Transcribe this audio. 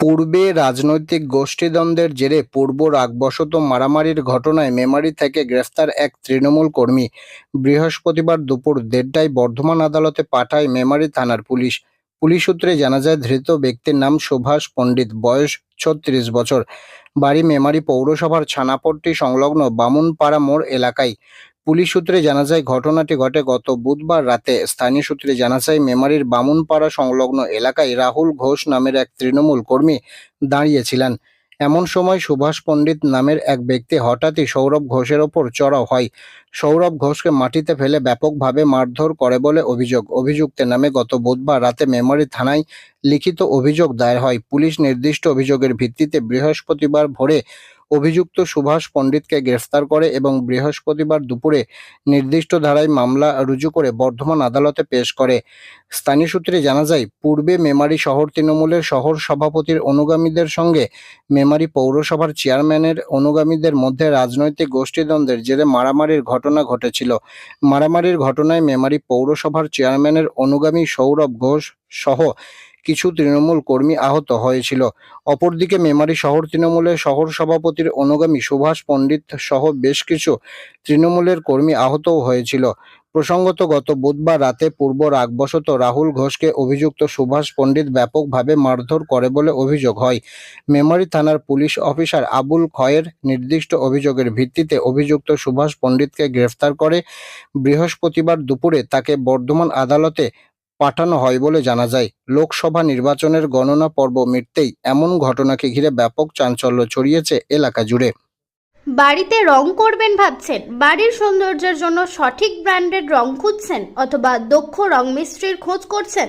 পূর্বে রাজনৈতিক গোষ্ঠীদ্বন্দ্বের জেরে পূর্ব রাগবশত মারামারির ঘটনায় মেমারি থেকে গ্রেফতার এক তৃণমূল কর্মী। বৃহস্পতিবার দুপুর দেড়টায় বর্ধমান আদালতে পাঠায় মেমারি থানার পুলিশ। পুলিশ সূত্রে জানা যায়, ধৃত ব্যক্তির নাম সুভাষ পণ্ডিত, বয়স ছত্রিশ বছর। বাড়ি মেমারি পৌরসভার ছানাপট্টি সংলগ্ন বামুনপাড়া মোড় এলাকায়। পুলিশ সূত্রে জানা যায়, ঘটনাটি ঘটে গত বুধবার রাতে। স্থানীয় সূত্রে জানা যায়, মেমারির বামুনপাড়া সংলগ্ন এলাকায় রাহুল ঘোষ নামের এক তৃণমূল কর্মী দাঁড়িয়েছিলেন। এমন সময় সুভাষ পণ্ডিত নামের এক ব্যক্তি হঠাৎই সৌরভ ঘোষের ওপর চড়াও হয়। সৌরভ ঘোষকে মাটিতে ফেলে ব্যাপকভাবে মারধর করে বলে অভিযোগ। অভিযুক্তের নামে গত বুধবার রাতে মেমারি থানায় লিখিত অভিযোগ দায়ের হয়। পুলিশ নির্দিষ্ট অভিযোগের ভিত্তিতে বৃহস্পতিবার ভোরে অভিযুক্ত সুভাষ পণ্ডিতকে গ্রেফতার করে এবং বৃহস্পতিবার দুপুরে নির্দিষ্ট ধারায় মামলা রুজু করে বর্ধমান আদালতে পেশ করে। স্থানীয় সূত্রে জানা যায়, পূর্বে মেমারি শহর তৃণমূলের শহর সভাপতির অনুগামীদের সঙ্গে মেমারি পৌরসভার চেয়ারম্যানের অনুগামীদের মধ্যে রাজনৈতিক গোষ্ঠীদ্বন্দ্বের জেরে মারামারির ঘটনা ঘটেছিল। মারামারির ঘটনায় মেমারি পৌরসভার চেয়ারম্যানের অনুগামী সৌরভ ঘোষ সহ কিছু তৃণমূল কর্মী আহত হয়েছিল। অপরদিকে মেমারি শহর তৃণমূলের শহর সভাপতির অনুগামী সুভাষ পণ্ডিত সহ বেশ কিছু তৃণমূলের কর্মী আহতও হয়েছিল। প্রসঙ্গত গত বুধবার রাতে পূর্ব রাগবশত রাহুল ঘোষকে অভিযুক্ত সুভাষ পণ্ডিত ব্যাপকভাবে মারধর করে বলে অভিযোগ হয়। মেমারি থানার পুলিশ অফিসার আবুল খয়ের নির্দিষ্ট অভিযোগের ভিত্তিতে অভিযুক্ত সুভাষ পণ্ডিতকে গ্রেফতার করে বৃহস্পতিবার দুপুরে তাকে বর্ধমান আদালতে পাঠানো হয় বলে জানা যায়। লোকসভা নির্বাচনের গণনা পর্ব মিটতেই এমন ঘটনাকে ঘিরে ব্যাপক চাঞ্চল্য ছড়িয়েছে এলাকা জুড়ে। বাড়িতে রং করবেন ভাবছেন। বাড়ির সৌন্দর্যের জন্য সঠিক ব্র্যান্ডের রং খুঁজছেন অথবা দক্ষ রং মিস্ত্রির খোঁজ করছেন।